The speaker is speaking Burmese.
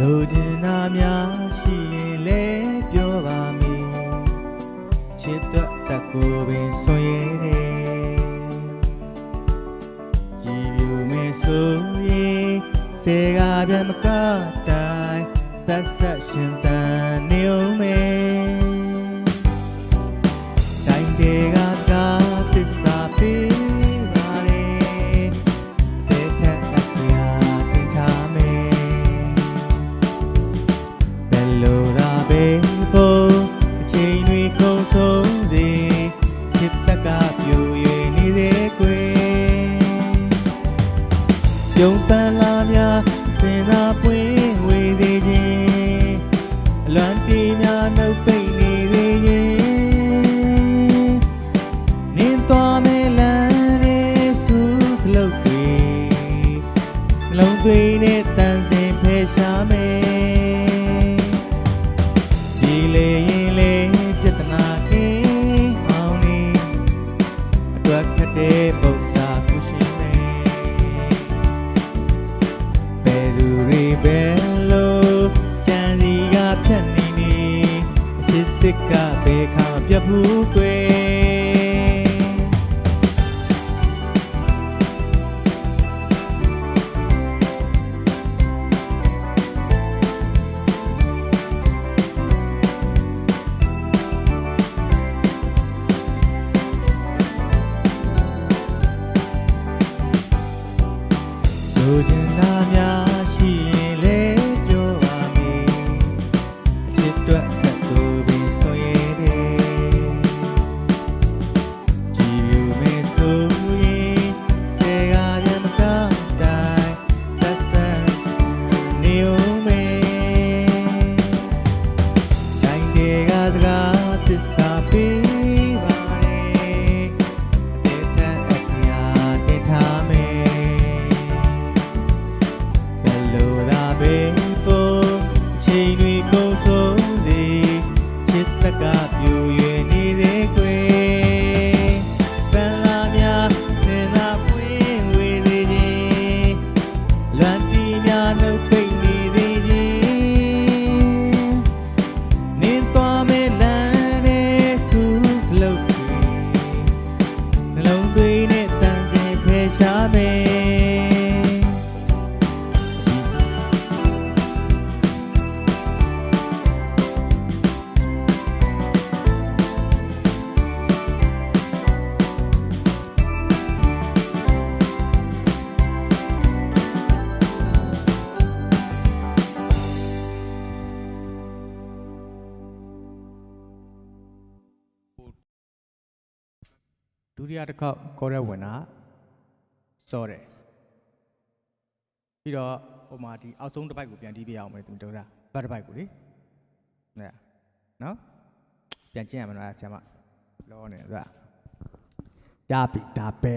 လိုချင်တာများရှိရင်လည်းပြောပါမည်ချစ်တော့တတ်ကိုပင်ဆွေးတယ်ကြည်ပြူမင်းဆိုရင်စေကပြန်မက စင်သာပွင့်ဝေသေးခြင်းအလွန်တီများနှုတ်ပိတ်နေသေးခြင်းနင်းသွားမဲလမ်းရဲ့စူးခလုတ်တွေနှလုံးသွေးနဲ့တန်စင်ဖယ်ရှားမယ်ဒီလေရင် ကဘေခါမပြတ်ဘူးကွယ်လူကျင်နာများ စကားသစ္စာပေးပါလေတဲ့ထက်အပြာတင်ထားမယ်ဘယ်လိုသာပဲပေါ်ချိန်တွေကုန်ဆုံးစေချစ်တက်ကပြူ ဒုတိယတစ်ခေါက်ကောရက်ဝင်တာစောတယ်ပြီးတော့ဟိုမှာဒီအောက်ဆုံးတစ်ပိုက်ကိုပြန်တီးပြအောင်မယ်သူတို့ကဘတ်တစ်ပိုက်ကိုလေနဲ့နော်ပြန်ကျင့်ရမလားဆရာမလောနေသူကဒါပြီဒါပဲ